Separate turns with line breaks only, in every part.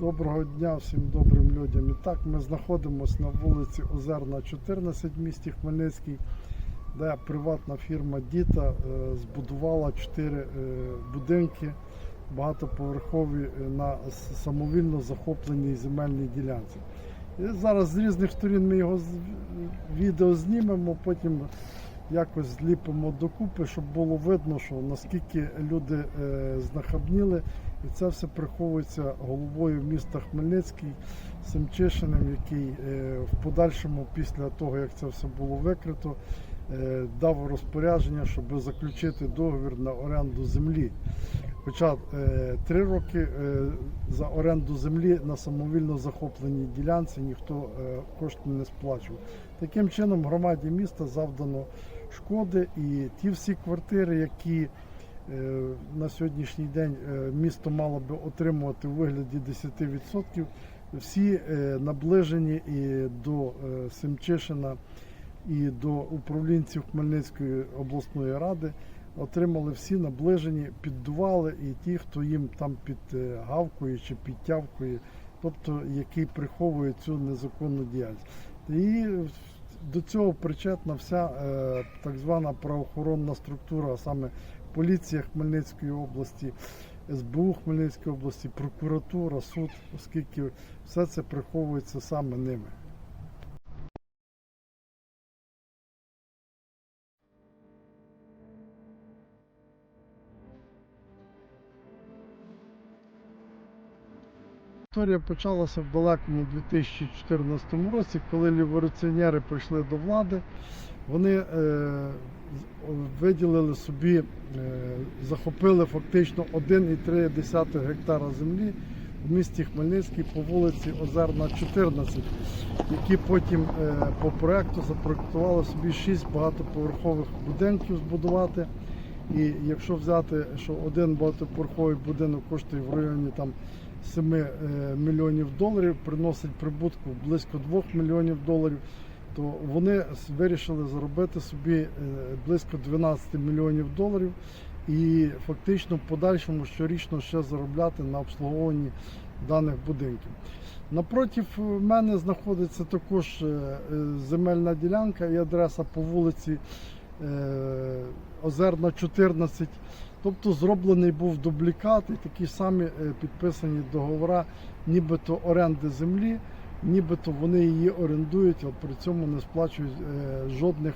Доброго дня всім добрим людям. І так, ми знаходимося на вулиці Озерна, 14 в місті Хмельницький, де приватна фірма Діта е, збудувала 4 будинки багатоповерхові е, на самовільно захопленій земельній ділянці. І зараз з різних сторін ми його відео знімемо, потім якось зліпимо докупи, щоб було видно, що наскільки люди е, знахабніли. І це все приховується головою міста Хмельницький Семчишиним, який е, в подальшому, після того як це все було викрито, е, дав розпорядження, щоб заключити договір на оренду землі. Хоча три роки за оренду землі на самовільно захопленій ділянці ніхто кошти не сплачував. Таким чином громаді міста завдано шкоди, і ті всі квартири, які е, на сьогоднішній день е, місто мало би отримувати у вигляді 10%, всі е, наближені і до Семчишина, і до управлінців Хмельницької обласної ради. Отримали всі наближені, піддували і ті, хто їм там підгавкує чи підтявкує, тобто який приховує цю незаконну діяльність. І до цього причетна вся е, так звана правоохоронна структура, а саме поліція Хмельницької області, СБУ Хмельницької області, прокуратура, суд, оскільки все це приховується саме ними. Історія почалася в далекому 2014 році, коли революціонери прийшли до влади. Вони е, виділили собі, е, захопили фактично 1,3 гектара землі в місті Хмельницький по вулиці Озерна, 14, які потім е, по проекту запроектували собі 6 багатоповерхових будинків збудувати. І якщо взяти, що один багатоповерховий будинок коштує в районі там 7 е, мільйонів доларів, приносить прибутку близько 2 мільйонів доларів, то вони вирішили заробити собі е, близько 12 мільйонів доларів і фактично в подальшому щорічно ще заробляти на обслуговуванні даних будинків. Напротив мене знаходиться також е, е, земельна ділянка і адреса по вулиці е, Озерна 14. Тобто зроблений був дублікат і такі самі е, підписані договори, нібито оренди землі, нібито вони її орендують, а при цьому не сплачують е, жодних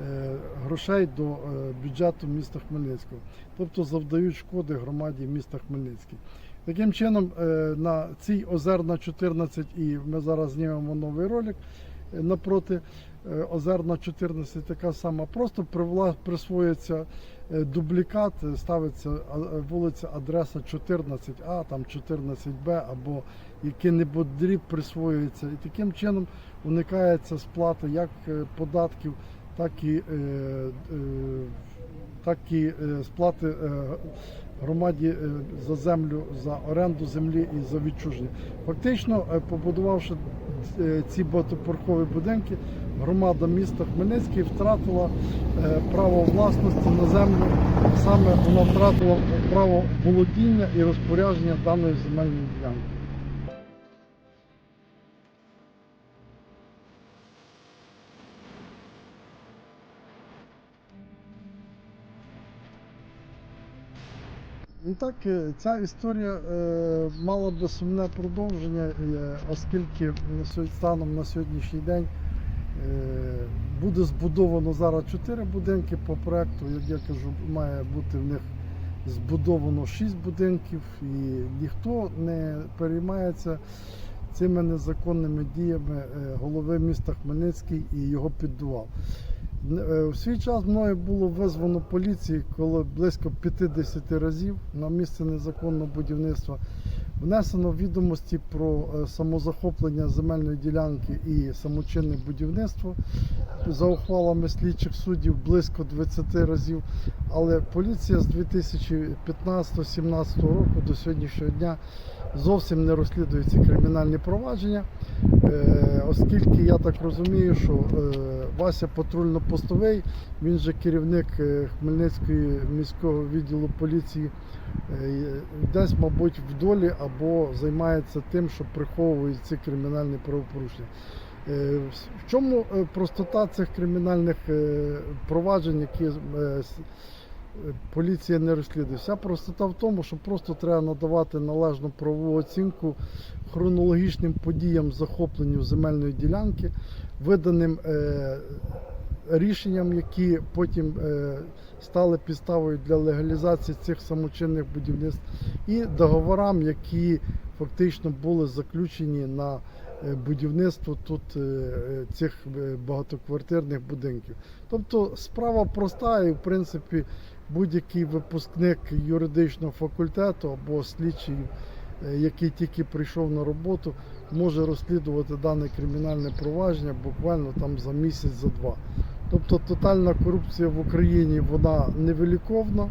е, грошей до е, бюджету міста Хмельницького. Тобто завдають шкоди громаді міста Хмельницький. Таким чином, е, на цій Озерна 14, і ми зараз знімемо новий ролик е, напроти е, Озерна 14, така сама, просто присвоюється дублікат, ставиться вулиця, адреса 14А, там 14Б або який-небудь дріб присвоюється. І таким чином уникається сплата як податків, так і, так і сплати громаді е, за землю, за оренду землі і за відчуження. Фактично, е, побудувавши е, ці багатоповерхові будинки, громада міста Хмельницький втратила право власності на землю. Саме вона втратила право володіння і розпорядження даної земельної ділянки. І так, е, ця історія е, мала би сумне продовження, е, оскільки станом на сьогоднішній день буде збудовано зараз чотири будинки по проекту. Як я кажу, має бути в них збудовано шість будинків, і ніхто не переймається цими незаконними діями голови міста Хмельницький і його піддувал. Е, В свій час мною було визвано поліції, коли близько 50 разів на місце незаконного будівництва внесено відомості про е, самозахоплення земельної ділянки і самочинне будівництво за ухвалами слідчих суддів близько 20 разів. Але поліція з 2015-2017 року до сьогоднішнього дня зовсім не розслідуються кримінальні провадження, Е, оскільки я так розумію, що Вася патрульно-постовий, він же керівник е, Хмельницької міського відділу поліції, е, десь, мабуть, в долі або займається тим, що приховує ці кримінальні правопорушення. Е, В чому е, простота цих кримінальних е, проваджень, які е, е, поліція не розслідує? Вся простота в тому, що просто треба надавати належну правову оцінку хронологічним подіям захопленню земельної ділянки, виданим е, рішенням, які потім е, стали підставою для легалізації цих самочинних будівництв, і договорам, які фактично були заключені на е, будівництво тут е, цих е, багатоквартирних будинків. Тобто справа проста і в принципі будь-який випускник юридичного факультету або слідчий, е, який тільки прийшов на роботу, може розслідувати дане кримінальне провадження буквально там за місяць, за два. Тобто тотальна корупція в Україні вона невеликовна.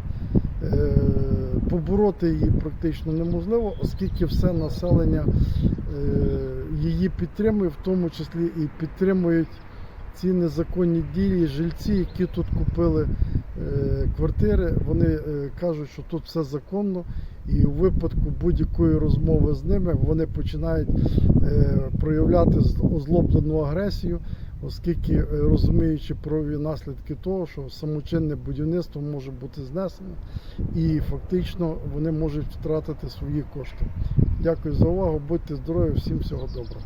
Е, Побороти її практично неможливо, оскільки все населення е, її підтримує, в тому числі і підтримують ці незаконні дії жильці, які тут купили квартири. Вони е, кажуть, що тут все законно, і у випадку будь-якої розмови з ними вони починають е, проявляти озлоблену агресію, оскільки е, розуміючи правові наслідки того, що самочинне будівництво може бути знесено, і фактично вони можуть втратити свої кошти. Дякую за увагу, будьте здорові, всім всього доброго.